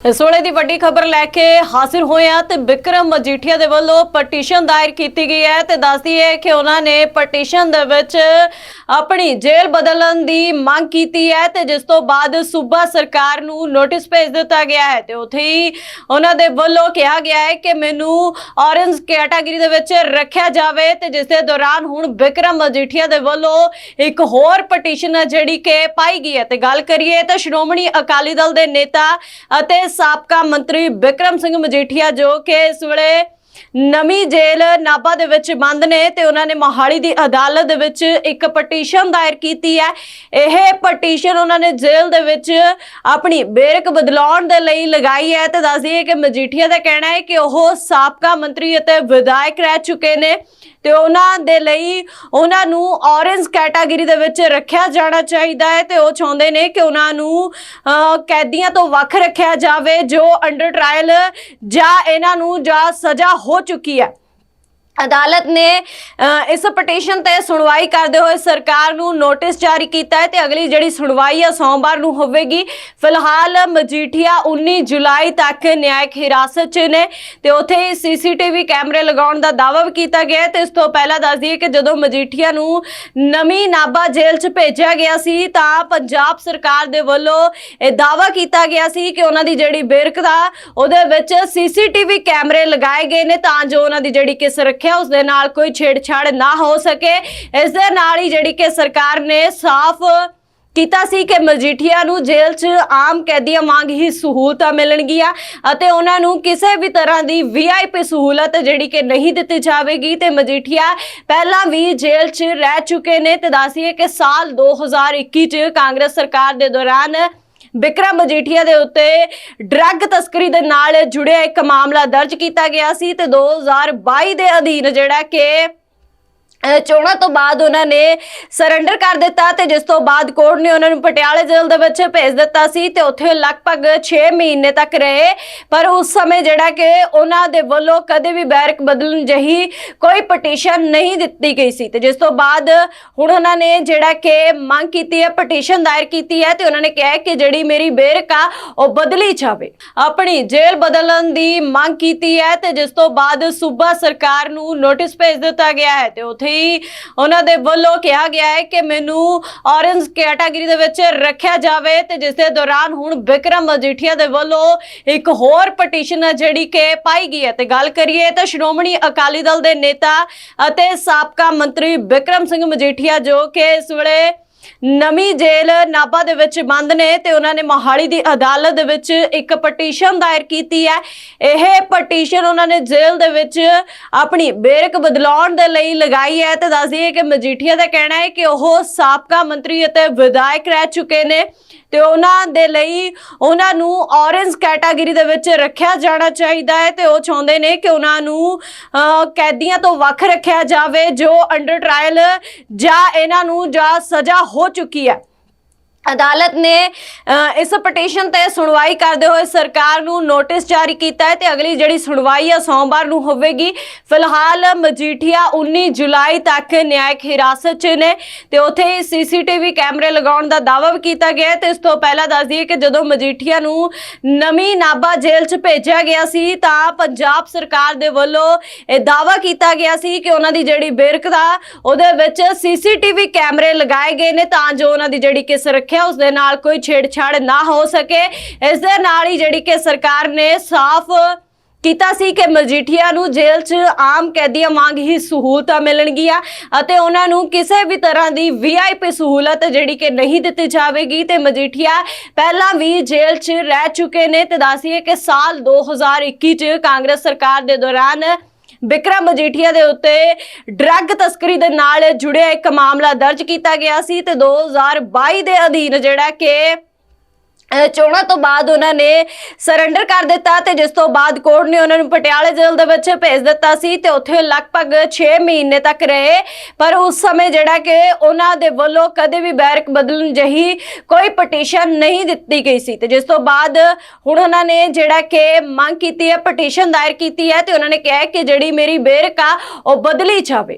ਇਸ ਵੇਲੇ ਦੀ ਵੱਡੀ ਖਬਰ ਲੈ ਕੇ ਹਾਜ਼ਰ ਹੋਏ ਆ ਤੇ ਵਿਕਰਮ ਮਜੀਠੀਆ ਦੇ ਵੱਲੋਂ ਪਟੀਸ਼ਨ ਦਾਇਰ ਕੀਤੀ ਗਈ ਹੈ ਤੇ ਦੱਸਦੀ ਹੈ ਕਿ ਉਹਨਾਂ ਨੇ ਪਟੀਸ਼ਨ ਦੇ ਵਿੱਚ ਆਪਣੀ ਜੇਲ੍ਹ ਬਦਲਣ ਦੀ ਮੰਗ ਕੀਤੀ ਹੈ ਤੇ ਜਿਸ ਤੋਂ ਬਾਅਦ ਸੂਬਾ ਸਰਕਾਰ ਨੂੰ ਨੋਟਿਸ ਭੇਜ ਦਿੱਤਾ ਗਿਆ ਹੈ ਤੇ ਉੱਥੇ ਹੀ ਉਹਨਾਂ ਦੇ ਵੱਲੋਂ ਕਿਹਾ ਗਿਆ ਹੈ ਕਿ ਮੈਨੂੰ ਔਰੰਜ ਕੈਟਾਗਰੀ ਦੇ ਵਿੱਚ ਰੱਖਿਆ ਜਾਵੇ ਤੇ ਜਿਸ ਦੇ ਦੌਰਾਨ ਹੁਣ ਵਿਕਰਮ ਮਜੀਠੀਆ ਦੇ ਵੱਲੋਂ ਇੱਕ ਹੋਰ ਪਟੀਸ਼ਨ ਹੈ ਜਿਹੜੀ ਕਿ ਪਾਈ ਗਈ ਹੈ। ਤੇ ਗੱਲ ਕਰੀਏ ਤਾਂ ਸ਼੍ਰੋਮਣੀ ਅਕਾਲੀ ਦਲ ਦੇ ਨੇਤਾ ਅਤੇ ਸਾਬਕਾ ਮੰਤਰੀ ਵਿਕਰਮ ਸਿੰਘ ਮਜੀਠੀਆ ਜੋ ਕਿ ਇਸ ਵੇਲੇ ਨਵੀਂ ਜੇਲ੍ਹ ਨਾਭਾ ਦੇ ਵਿੱਚ ਬੰਦ ਨੇ ਤੇ ਉਹਨਾਂ ਨੇ ਮੋਹਾਲੀ ਦੀ ਅਦਾਲਤ ਦੇ ਵਿੱਚ ਇੱਕ ਪਟੀਸ਼ਨ ਦਾਇਰ ਕੀਤੀ ਹੈ। ਇਹ ਪਟੀਸ਼ਨ ਉਹਨਾਂ ਨੇ ਜੇਲ੍ਹ ਦੇ ਵਿੱਚ ਆਪਣੀ ਬੇਰਕ ਬਦਲਾਉਣ ਦੇ ਲਈ ਲਗਾਈ ਹੈ ਤੇ ਦੱਸਦੀ ਹੈ ਕਿ ਮਜੀਠੀਆ ਦਾ ਕਹਿਣਾ ਹੈ ਕਿ ਉਹ ਸਾਬਕਾ ਮੰਤਰੀ ਅਤੇ ਵਿਧਾਇਕ ਰਹਿ ਚੁੱਕੇ ਨੇ। ਤੇ ਉਹਨਾਂ ਦੇ ਲਈ ਉਹਨਾਂ ਨੂੰ ਔਰੰਜ ਕੈਟਾਗਰੀ ਦੇ ਵਿੱਚ ਰੱਖਿਆ ਜਾਣਾ ਚਾਹੀਦਾ ਹੈ ਤੇ ਉਹ ਚਾਹੁੰਦੇ ਨੇ ਕਿ ਉਹਨਾਂ ਨੂੰ ਅਹ, ਕੈਦੀਆਂ ਤੋਂ ਵੱਖ ਰੱਖਿਆ ਜਾਵੇ ਜੋ ਅੰਡਰ ਟ੍ਰਾਇਲ ਜਾਂ ਇਹਨਾਂ ਨੂੰ ਜਾਂ ਸਜ਼ਾ ਹੋ ਚੁੱਕੀ ਹੈ। ਅਦਾਲਤ ਨੇ ਇਸ ਪਟੀਸ਼ਨ ਤੇ ਸੁਣਵਾਈ ਕਰਦੇ ਹੋਏ ਸਰਕਾਰ ਨੂੰ ਨੋਟਿਸ ਜਾਰੀ ਕੀਤਾ ਹੈ ਤੇ ਅਗਲੀ ਜਿਹੜੀ ਸੁਣਵਾਈ ਆ ਸੋਮਵਾਰ ਨੂੰ ਹੋਵੇਗੀ, ਫਿਲਹਾਲ ਮਜੀਠੀਆ 19 ਜੁਲਾਈ ਤੱਕ ਨਿਆਇਕ ਹਿਰਾਸਤ 'ਚ ਨੇ ਤੇ ਉੱਥੇ ਸੀਸੀਟੀਵੀ ਕੈਮਰੇ ਲਗਾਉਣ ਦਾ ਦਾਅਵਾ ਵੀ ਕੀਤਾ ਗਿਆ ਹੈ ਤੇ ਇਸ ਤੋਂ ਪਹਿਲਾਂ ਦੱਸ ਦਈਏ ਕਿ ਜਦੋਂ ਮਜੀਠੀਆ ਨੂੰ ਨਵੀਂ ਨਾਭਾ ਜੇਲ੍ਹ 'ਚ ਭੇਜਿਆ ਗਿਆ ਸੀ, ਤਾਂ ਪੰਜਾਬ ਸਰਕਾਰ ਦੇ ਵੱਲੋਂ ਇਹ ਦਾਅਵਾ ਕੀਤਾ ਗਿਆ ਸੀ ਕਿ ਉਹਨਾਂ ਦੀ ਜਿਹੜੀ ਬਿਰਕ ਦਾ, ਉਹਦੇ ਵਿੱਚ ਸੀਸੀਟੀਵੀ ਕੈਮਰੇ ਲਗਾਏ ਗਏ ਨੇ, ਤਾਂ ਜੋ ਉਹਨਾਂ ਦੀ ਜਿਹੜੀ ਕਿ ਸੁਰੱਖਿਆ ਉਸ ਦੇ ਨਾਲ ਕੋਈ ਛੇੜਛਾੜ ਨਾ ਹੋ ਸਕੇ। ਇਸ ਦੇ ਨਾਲ ਹੀ ਜਿਹੜੀ ਕਿ ਸਰਕਾਰ ਨੇ ਸਾਫ਼ ਕੀਤਾ ਸੀ ਕਿ ਮਜੀਠੀਆ ਨੂੰ ਜੇਲ੍ਹ 'ਚ ਆਮ ਕੈਦੀਆਂ ਵਾਂਗ ਹੀ ਸਹੂਲਤਾਂ ਮਿਲਣਗੀਆਂ ਅਤੇ ਉਹਨਾਂ ਨੂੰ ਕਿਸੇ ਵੀ ਤਰ੍ਹਾਂ ਦੀ ਵੀਆਈਪੀ ਸਹੂਲਤ ਜਿਹੜੀ ਕਿ ਨਹੀਂ ਦਿੱਤੀ ਜਾਵੇਗੀ ਤੇ ਮਜੀਠੀਆ ਪਹਿਲਾਂ ਵੀ ਜੇਲ੍ਹ 'ਚ ਰਹਿ ਚੁੱਕੇ ਨੇ ਤੇ ਦੱਸੀਏ ਕਿ ਸਾਲ 2021 'ਚ ਕਾਂਗਰਸ ਸਰਕਾਰ ਦੇ ਦੌਰਾਨ ਬਿਕਰਮ ਮਜੀਠੀਆ ਦੇ ਉੱਤੇ ਡਰੱਗ ਤਸਕਰੀ ਦੇ ਨਾਲ ਜੁੜਿਆ ਇੱਕ ਮਾਮਲਾ ਦਰਜ ਕੀਤਾ ਗਿਆ ਸੀ ਤੇ 2022 ਦੇ ਅਧੀਨ ਜਿਹੜਾ ਕਿ ਚੋਣਾਂ ਤੋਂ ਬਾਅਦ ਉਹਨਾਂ ਨੇ ਸਰੈਂਡਰ ਕਰ ਦਿੱਤਾ ਤੇ ਜਿਸ ਤੋਂ ਬਾਅਦ ਕੋਰਟ ਨੇ ਉਹਨਾਂ ਨੂੰ ਪਟਿਆਲੇ ਜੇਲ੍ਹ ਦੇ ਵਿੱਚ ਭੇਜ ਦਿੱਤਾ ਸੀ ਤੇ ਉੱਥੇ ਲਗਭਗ 6 ਮਹੀਨੇ ਤੱਕ ਰਹੇ। ਪਰ ਉਸ ਸਮੇਂ ਜਿਹੜਾ ਕਿ ਉਹਨਾਂ ਦੇ ਵੱਲੋਂ ਕਦੇ ਵੀ ਬੈਰਕ ਬਦਲਣ ਜਹੀ ਕੋਈ ਪਟੀਸ਼ਨ ਨਹੀਂ ਦਿੱਤੀ ਗਈ ਸੀ ਤੇ ਜਿਸ ਤੋਂ ਬਾਅਦ ਹੁਣ ਉਹਨਾਂ ਨੇ ਜਿਹੜਾ ਕਿ ਮੰਗ ਕੀਤੀ ਹੈ ਪਟੀਸ਼ਨ ਦਾਇਰ ਕੀਤੀ ਹੈ ਤੇ ਉਹਨਾਂ ਨੇ ਕਿਹਾ ਕਿ ਜਿਹੜੀ ਮੇਰੀ ਬੇਰਕ ਆ, ਉਹ ਬਦਲੀ ਜਾਵੇ। ਆਪਣੀ ਜੇਲ੍ਹ ਬਦਲਣ ਦੀ ਮੰਗ ਕੀਤੀ ਹੈ ਤੇ ਜਿਸ ਤੋਂ ਬਾਅਦ ਸੂਬਾ ਸਰਕਾਰ ਨੂੰ ਨੋਟਿਸ ਭੇਜ ਦਿੱਤਾ ਗਿਆ ਹੈ ਤੇ ਉੱਥੇ ਹੀ ਉਹਨਾਂ ਦੇ ਵੱਲੋਂ ਕਿਹਾ ਗਿਆ ਹੈ ਕਿ ਮੈਨੂੰ ਔਰੰਜ ਕੈਟਾਗਰੀ ਦੇ ਵਿੱਚ ਰੱਖਿਆ ਜਾਵੇ ਤੇ ਜਿਸ ਦੇ ਦੌਰਾਨ ਹੁਣ ਵਿਕਰਮ ਮਜੀਠੀਆ ਦੇ ਵੱਲੋਂ ਇੱਕ ਹੋਰ ਪਟੀਸ਼ਨ ਹੈ ਜਿਹੜੀ ਕਿ ਪਾਈ ਗਈ ਹੈ। ਤੇ ਗੱਲ ਕਰੀਏ ਤਾਂ ਸ਼੍ਰੋਮਣੀ ਅਕਾਲੀ ਦਲ ਦੇ ਨੇਤਾ ਅਤੇ ਸਾਬਕਾ ਮੰਤਰੀ ਵਿਕਰਮ ਸਿੰਘ ਮਜੀਠੀਆ ਜੋ ਕਿ ਇਸ ਵੇਲੇ ਨਵੀਂ ਜੇਲ੍ਹ ਨਾਭਾ ਦੇ ਵਿੱਚ ਬੰਦ ਨੇ ਤੇ ਉਹਨਾਂ ਨੇ ਮੋਹਾਲੀ ਦੀ ਅਦਾਲਤ ਦੇ ਵਿੱਚ ਇੱਕ ਪਟੀਸ਼ਨ ਦਾਇਰ ਕੀਤੀ ਹੈ। ਇਹ ਪਟੀਸ਼ਨ ਉਹਨਾਂ ਨੇ ਜੇਲ੍ਹ ਦੇ ਵਿੱਚ ਆਪਣੀ ਬੇਰਕ ਬਦਲਾਉਣ ਦੇ ਲਈ ਲਗਾਈ ਹੈ ਤੇ ਦੱਸਦੀ ਹੈ ਕਿ ਮਜੀਠੀਆ ਦਾ ਕਹਿਣਾ ਹੈ ਕਿ ਉਹ ਸਾਬਕਾ ਮੰਤਰੀ ਅਤੇ ਵਿਧਾਇਕ ਰਹਿ ਚੁੱਕੇ ਨੇ ਤੇ ਉਹਨਾਂ ਦੇ ਲਈ ਉਹਨਾਂ ਨੂੰ ਔਰੰਜ ਕੈਟਾਗਰੀ ਦੇ ਵਿੱਚ ਰੱਖਿਆ ਜਾਣਾ ਚਾਹੀਦਾ ਹੈ ਤੇ ਉਹ ਚਾਹੁੰਦੇ ਨੇ ਕਿ ਉਹਨਾਂ ਨੂੰ ਅਹ, ਕੈਦੀਆਂ ਤੋਂ ਵੱਖ ਰੱਖਿਆ ਜਾਵੇ ਜੋ ਅੰਡਰ ਟ੍ਰਾਇਲ ਜਾਂ ਇਹਨਾਂ ਨੂੰ ਜਾਂ ਸਜ਼ਾ ਹੋ ਚੁੱਕੀ ਹੈ। ਅਦਾਲਤ ਨੇ ਇਸ ਪਟੀਸ਼ਨ ਤੇ ਸੁਣਵਾਈ ਕਰਦੇ ਹੋਏ ਸਰਕਾਰ ਨੂੰ ਨੋਟਿਸ ਜਾਰੀ ਕੀਤਾ ਹੈ ਤੇ ਅਗਲੀ ਜਿਹੜੀ ਸੁਣਵਾਈ ਆ, ਸੋਮਵਾਰ ਨੂੰ ਹੋਵੇਗੀ। ਫਿਲਹਾਲ ਮਜੀਠੀਆ 19 ਜੁਲਾਈ ਤੱਕ ਨਿਆਇਕ ਹਿਰਾਸਤ 'ਚ ਨੇ ਤੇ ਉੱਥੇ ਸੀਸੀਟੀਵੀ ਕੈਮਰੇ ਲਗਾਉਣ ਦਾ ਦਾਅਵਾ ਵੀ ਕੀਤਾ ਗਿਆ ਹੈ ਤੇ ਇਸ ਤੋਂ ਪਹਿਲਾਂ ਦੱਸ ਦਈਏ ਕਿ ਜਦੋਂ ਮਜੀਠੀਆ ਨੂੰ ਨਵੀਂ ਨਾਭਾ ਜੇਲ੍ਹ 'ਚ ਭੇਜਿਆ ਗਿਆ ਸੀ, ਤਾਂ ਪੰਜਾਬ ਸਰਕਾਰ ਦੇ ਵੱਲੋਂ ਇਹ ਦਾਅਵਾ ਕੀਤਾ ਗਿਆ ਸੀ ਕਿ ਉਹਨਾਂ ਦੀ ਜਿਹੜੀ ਬਿਰਕ ਦਾ, ਉਹਦੇ ਵਿੱਚ ਸੀਸੀਟੀਵੀ ਕੈਮਰੇ ਲਗਾਏ ਗਏ ਨੇ, ਤਾਂ ਜੋ ਉਹਨਾਂ ਦੀ ਜਿਹੜੀ ਕਿ ਸੁਰੱਖਿਆ ਉਸ ਦੇ ਨਾਲ ਕੋਈ ਛੇੜਛਾੜ ਨਾ ਹੋ ਸਕੇ। ਇਸ ਦੇ ਨਾਲ ਹੀ ਜਿਹੜੀ ਕਿ ਸਰਕਾਰ ਨੇ ਸਾਫ਼ ਕੀਤਾ ਸੀ ਕਿ ਮਜੀਠੀਆ ਨੂੰ ਜੇਲ੍ਹ 'ਚ ਆਮ ਕੈਦੀਆਂ ਵਾਂਗ ਹੀ ਸਹੂਲਤਾਂ ਮਿਲਣਗੀਆਂ ਅਤੇ ਉਹਨਾਂ ਨੂੰ ਕਿਸੇ ਵੀ ਤਰ੍ਹਾਂ ਦੀ ਵੀਆਈਪੀ ਸਹੂਲਤ ਜਿਹੜੀ ਕਿ ਨਹੀਂ ਦਿੱਤੀ ਜਾਵੇਗੀ ਤੇ ਮਜੀਠੀਆ ਪਹਿਲਾਂ ਵੀ ਜੇਲ੍ਹ 'ਚ ਰਹਿ ਚੁੱਕੇ ਨੇ। ਤੇ ਦੱਸੀਏ ਕਿ ਸਾਲ 2021 'ਚ ਕਾਂਗਰਸ ਸਰਕਾਰ ਦੇ ਦੌਰਾਨ ਬਿਕਰਮ ਮਜੀਠੀਆ ਦੇ ਉੱਤੇ ਡਰੱਗ ਤਸਕਰੀ ਦੇ ਨਾਲ ਜੁੜਿਆ ਇੱਕ ਮਾਮਲਾ ਦਰਜ ਕੀਤਾ ਗਿਆ ਸੀ ਤੇ 2022 ਦੇ ਅਧੀਨ ਜਿਹੜਾ ਕਿ ਚੋਣਾਂ ਤੋਂ ਬਾਅਦ ਉਹਨਾਂ ਨੇ ਸਰੈਂਡਰ ਕਰ ਦਿੱਤਾ ਤੇ ਜਿਸ ਤੋਂ ਬਾਅਦ ਕੋਰਟ ਨੇ ਉਹਨਾਂ ਨੂੰ ਪਟਿਆਲੇ ਜੇਲ੍ਹ ਦੇ ਵਿੱਚ ਭੇਜ ਦਿੱਤਾ ਸੀ ਤੇ ਉੱਥੇ ਲਗਭਗ 6 ਮਹੀਨੇ ਤੱਕ ਰਹੇ। ਪਰ ਉਸ ਸਮੇਂ ਜਿਹੜਾ ਕਿ ਉਹਨਾਂ ਦੇ ਵੱਲੋਂ ਕਦੇ ਵੀ ਬੈਰਕ ਬਦਲਣ ਜਹੀ ਕੋਈ ਪਟੀਸ਼ਨ ਨਹੀਂ ਦਿੱਤੀ ਗਈ ਸੀ। ਤੇ ਜਿਸ ਤੋਂ ਬਾਅਦ ਹੁਣ ਉਹਨਾਂ ਨੇ ਜਿਹੜਾ ਕਿ ਮੰਗ ਕੀਤੀ ਹੈ ਪਟੀਸ਼ਨ ਦਾਇਰ ਕੀਤੀ ਹੈ ਤੇ ਉਹਨਾਂ ਨੇ ਕਿਹਾ ਕਿ ਜਿਹੜੀ ਮੇਰੀ ਬੇਰਕ ਆ, ਉਹ ਬਦਲੀ ਜਾਵੇ।